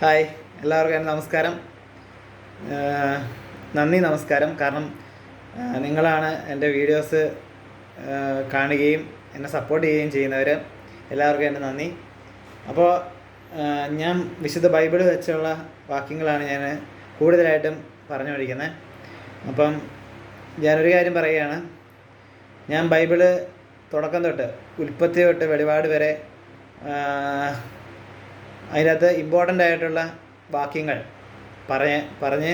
Hi എല്ലാവർക്കും നമസ്കാരം. നന്ദി നമസ്കാരം. കാരണം നിങ്ങളാണ് എന്റെ വീഡിയോസ് കാണുകയും എന്നെ സപ്പോർട്ട് ചെയ്യുകയും ചെയ്യുന്നവർ എല്ലാവർക്കും എന്റെ നന്ദി. അപ്പോൾ ഞാൻ വിശുദ്ധ ബൈബിൾ വെച്ചുള്ള വാക്യങ്ങളാണ് ഞാൻ കൂടുതലായിട്ടും പറഞ്ഞു പഠിക്കുന്നത് അപ്പം ഞാനൊരു കാര്യം പറയുകയാണ്. ഞാൻ ബൈബിൾ തുടക്കം തൊട്ട് ഉൽപ്പത്തി തൊട്ട് വെളിപാട് വരെ അതിനകത്ത് ഇമ്പോർട്ടന്റ് ആയിട്ടുള്ള വാക്യങ്ങൾ പറഞ്ഞ് പറഞ്ഞ്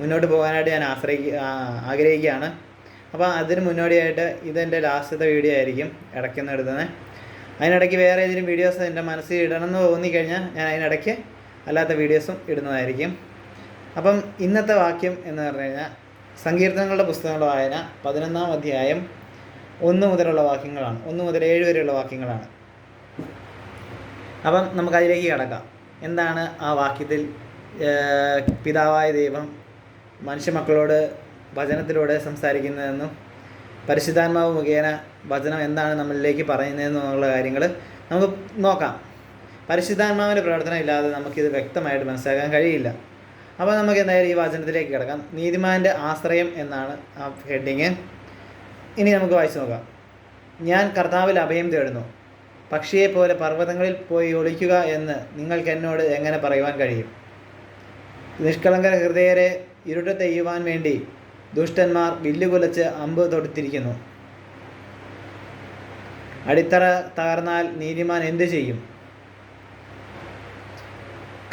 മുന്നോട്ട് പോകാനായിട്ട് ഞാൻ ആശ്രയിക്കുക ആഗ്രഹിക്കുകയാണ്. അപ്പോൾ അതിന് മുന്നോടിയായിട്ട് ഇതെന്റെ ലാസ്റ്റത്തെ വീഡിയോ ആയിരിക്കും ഇടയ്ക്കൊന്ന് എടുത്തത് അതിനിടയ്ക്ക് വേറെ ഏതെങ്കിലും വീഡിയോസ് എന്റെ മനസ്സിൽ ഇടണമെന്ന് തോന്നിക്കഴിഞ്ഞാൽ ഞാൻ അതിനിടയ്ക്ക് അല്ലാത്ത വീഡിയോസും ഇടുന്നതായിരിക്കും. അപ്പം ഇന്നത്തെ വാക്യം എന്ന് പറഞ്ഞു കഴിഞ്ഞാൽ സങ്കീർത്തനങ്ങളുടെ പുസ്തകങ്ങളുടെ വായന പതിനൊന്നാം അധ്യായം ഒന്ന് മുതലുള്ള വാക്യങ്ങളാണ്. ഒന്ന് മുതൽ ഏഴ് വരെയുള്ള വാക്യങ്ങളാണ്. അപ്പം നമുക്കതിലേക്ക് കിടക്കാം. എന്താണ് ആ വാക്യത്തിൽ പിതാവായ ദൈവം മനുഷ്യമക്കളോട് വചനത്തിലൂടെ സംസാരിക്കുന്നതെന്നും പരിശുദ്ധാത്മാവ് മുഖേന വചനം എന്താണ് നമ്മളിലേക്ക് പറയുന്നതെന്നുള്ള കാര്യങ്ങൾ നമുക്ക് നോക്കാം. പരിശുദ്ധാത്മാവിന്റെ പ്രവർത്തനം ഇല്ലാതെ നമുക്കിത് വ്യക്തമായിട്ട് മനസ്സിലാക്കാൻ കഴിയില്ല. അപ്പോൾ നമുക്ക് എന്തായാലും ഈ വചനത്തിലേക്ക് കിടക്കാം. നീതിമാന്റെ ആശ്രയം എന്നാണ് ആ ഹെഡിങ്. ഇനി നമുക്ക് വായിച്ചു നോക്കാം. ഞാൻ കർത്താവിൽ അഭയം തേടുന്നു. പക്ഷിയെ പോലെ പർവതങ്ങളിൽ പോയി ഒളിക്കുക എന്ന് നിങ്ങൾക്ക് എന്നോട് എങ്ങനെ പറയുവാൻ കഴിയും? നിഷ്കളങ്ക ഹൃദയരെ ഇരുട്ട് തെയ്യുവാൻ വേണ്ടി ദുഷ്ടന്മാർ വില്ലുകുലച്ച് അമ്പ് തൊടുത്തിരിക്കുന്നു. അടിത്തറ തകർന്നാൽ നീതിമാൻ എന്തു ചെയ്യും?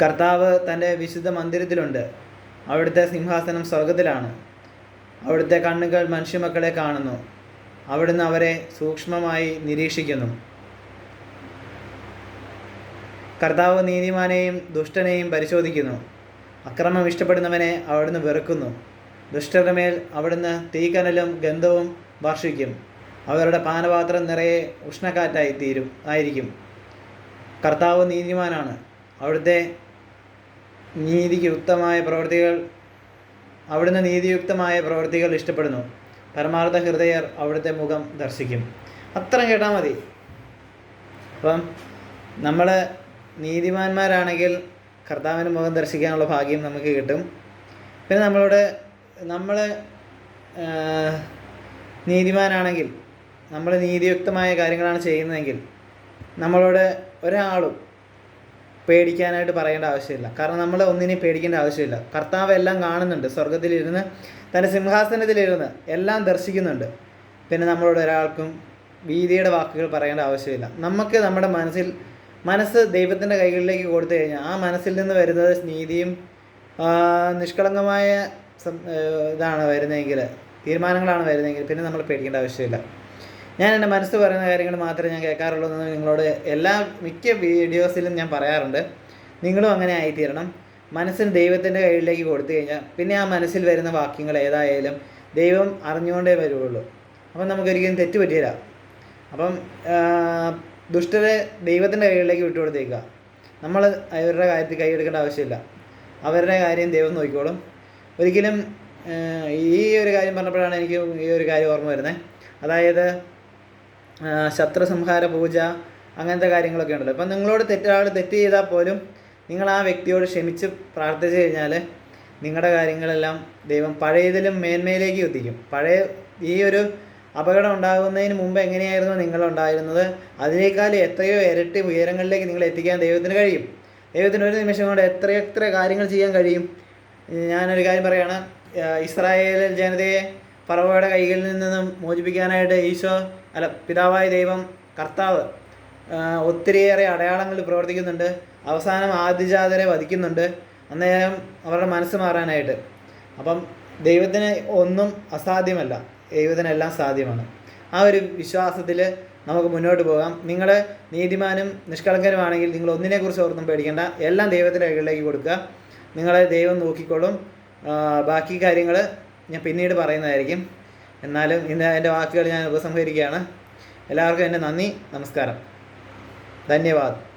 കർത്താവ് തന്റെ വിശുദ്ധ മന്ദിരത്തിലുണ്ട്. അവിടുത്തെ സിംഹാസനം സ്വർഗത്തിലാണ് അവിടുത്തെ കണ്ണുകൾ മനുഷ്യമക്കളെ കാണുന്നു. അവിടുന്ന് അവരെ സൂക്ഷ്മമായി നിരീക്ഷിക്കുന്നു. കർത്താവ് നീതിമാനെയും ദുഷ്ടനെയും പരിശോധിക്കുന്നു. അക്രമം ഇഷ്ടപ്പെടുന്നവനെ അവിടുന്ന് വെറുക്കുന്നു. ദുഷ്ടരുടെ മേൽ അവിടുന്ന് തീക്കനലും ഗന്ധവും വർഷിക്കും. അവരുടെ പാനപാത്രം നിറയെ ഉഷ്ണക്കാറ്റായി തീരും ആയിരിക്കും. കർത്താവ് നീതിമാനാണ്. അവിടുത്തെ നീതിക്ക് യുക്തമായ പ്രവൃത്തികൾ അവിടുന്ന് നീതിയുക്തമായ പ്രവൃത്തികൾ ഇഷ്ടപ്പെടുന്നു. പരമാർത്ഥ ഹൃദയർ അവിടുത്തെ മുഖം ദർശിക്കും. അത്ര കേട്ടാൽ മതി. അപ്പം നമ്മൾ നീതിമാന്മാരാണെങ്കിൽ കർത്താവിന്റെ മുഖം ദർശിക്കാനുള്ള ഭാഗ്യം നമുക്ക് കിട്ടും. പിന്നെ നമ്മളോട് നമ്മൾ നീതിമാനാണെങ്കിൽ നമ്മൾ നീതിയുക്തമായ കാര്യങ്ങളാണ് ചെയ്യുന്നതെങ്കിൽ നമ്മളോട് ഒരാളും പേടിക്കാനായിട്ട് പറയേണ്ട ആവശ്യമില്ല. കാരണം നമ്മൾ ഒന്നിനെയും പേടിക്കേണ്ട ആവശ്യമില്ല. കർത്താവ് എല്ലാം കാണുന്നുണ്ട്. സ്വർഗത്തിലിരുന്ന് തന്റെ സിംഹാസനത്തിലിരുന്ന് എല്ലാം ദർശിക്കുന്നുണ്ട്. പിന്നെ നമ്മളോട് ഒരാൾക്കും ഭീതിയുടെ വാക്കുകൾ പറയേണ്ട ആവശ്യമില്ല. നമുക്ക് നമ്മുടെ മനസ്സിൽ മനസ്സ് ദൈവത്തിന്റെ കൈകളിലേക്ക് കൊടുത്തു കഴിഞ്ഞാൽ ആ മനസ്സിൽ നിന്ന് വരുന്നത് നീതിയും നിഷ്കളങ്കമായ ഇതാണ് വരുന്നതെങ്കിൽ തീരുമാനങ്ങളാണ് വരുന്നതെങ്കിൽ പിന്നെ നമ്മൾ പേടിക്കേണ്ട ആവശ്യമില്ല. ഞാൻ എന്റെ മനസ്സ് പറയുന്ന കാര്യങ്ങൾ മാത്രമേ ഞാൻ കേൾക്കാറുള്ളൂ എന്ന് നിങ്ങളോട് എല്ലാ മിക്ക വീഡിയോസിലും ഞാൻ പറയാറുണ്ട്. നിങ്ങളും അങ്ങനെ ആയിത്തീരണം. മനസ്സിന് ദൈവത്തിന്റെ കയ്യിലേക്ക് കൊടുത്തു കഴിഞ്ഞാൽ പിന്നെ ആ മനസ്സിൽ വരുന്ന വാക്യങ്ങൾ ഏതായാലും ദൈവം അറിഞ്ഞുകൊണ്ടേ വരുള്ളൂ അപ്പം നമുക്കൊരിക്കലും തെറ്റുപറ്റിയില്ല അപ്പം ദുഷ്ടരെ ദൈവത്തിന്റെ കൈകളിലേക്ക് വിട്ടുകൊടുത്തേക്കുക. നമ്മൾ അവരുടെ കാര്യത്തിൽ കൈയെടുക്കേണ്ട ആവശ്യമില്ല. അവരുടെ കാര്യം ദൈവം നോക്കിക്കോളും. ഒരിക്കലും ഈ ഒരു കാര്യം പറഞ്ഞപ്പോഴാണ് എനിക്ക് ഈ ഒരു കാര്യം ഓർമ്മ വരുന്നത് അതായത് ശത്രുസംഹാര ശത്രു സംഹാര പൂജ അങ്ങനത്തെ കാര്യങ്ങളൊക്കെ ഉണ്ടല്ലോ. ഇപ്പം നിങ്ങളോട് തെറ്റൊരാൾ തെറ്റ് ചെയ്താൽ പോലും നിങ്ങൾ ആ വ്യക്തിയോട് ക്ഷമിച്ച് പ്രാർത്ഥിച്ചു കഴിഞ്ഞാൽ നിങ്ങളുടെ കാര്യങ്ങളെല്ലാം ദൈവം പഴയതിലും മേന്മയിലേക്ക് എത്തിക്കും. പഴയ ഈ ഒരു അപകടം ഉണ്ടാകുന്നതിന് മുമ്പ് എങ്ങനെയായിരുന്നു നിങ്ങൾ ഉണ്ടായിരുന്നത്? അതിനേക്കാൾ എത്രയോ ഇരട്ടി ഉയരങ്ങളിലേക്ക് നിങ്ങൾ എത്തിക്കാൻ ദൈവത്തിന് കഴിയും. ദൈവത്തിന് ഒരു നിമിഷം കൊണ്ട് എത്ര എത്ര കാര്യങ്ങൾ ചെയ്യാൻ കഴിയും? ഞാനൊരു കാര്യം പറയുകയാണ് ഇസ്രായേൽ ജനതയെ പറവയുടെ കൈകളിൽ നിന്നും മോചിപ്പിക്കാനായിട്ട് ഈശോ അല്ല പിതാവായ ദൈവം കർത്താവ് ഒത്തിരിയേറെ അടയാളങ്ങൾ പ്രവർത്തിക്കുന്നുണ്ട്. അവസാനം ആദിജാതരെ വധിക്കുന്നുണ്ട്. അന്നേരം അവരുടെ മനസ്സ് മാറാനായിട്ട്. അപ്പം ദൈവത്തിന് ഒന്നും അസാധ്യമല്ല. ദൈവത്തിന് എല്ലാം സാധ്യമാണ്. ആ ഒരു വിശ്വാസത്തിൽ നമുക്ക് മുന്നോട്ട് പോകാം. നിങ്ങൾ നീതിമാനും നിഷ്കളങ്കരുമാണെങ്കിൽ നിങ്ങൾ ഒന്നിനെക്കുറിച്ച് ഓർത്തും പേടിക്കേണ്ട. എല്ലാം ദൈവത്തിന്റെ കൈകളിലേക്ക് കൊടുക്കുക. നിങ്ങളെ ദൈവം നോക്കിക്കോളും. ബാക്കി കാര്യങ്ങൾ ഞാൻ പിന്നീട് പറയുന്നതായിരിക്കും. എന്നാലും ഇന്ന് എന്റെ വാക്കുകൾ ഞാൻ ഉപസംഹരിക്കുകയാണ്. എല്ലാവർക്കും എന്റെ നന്ദി നമസ്കാരം. ധന്യവാദ്.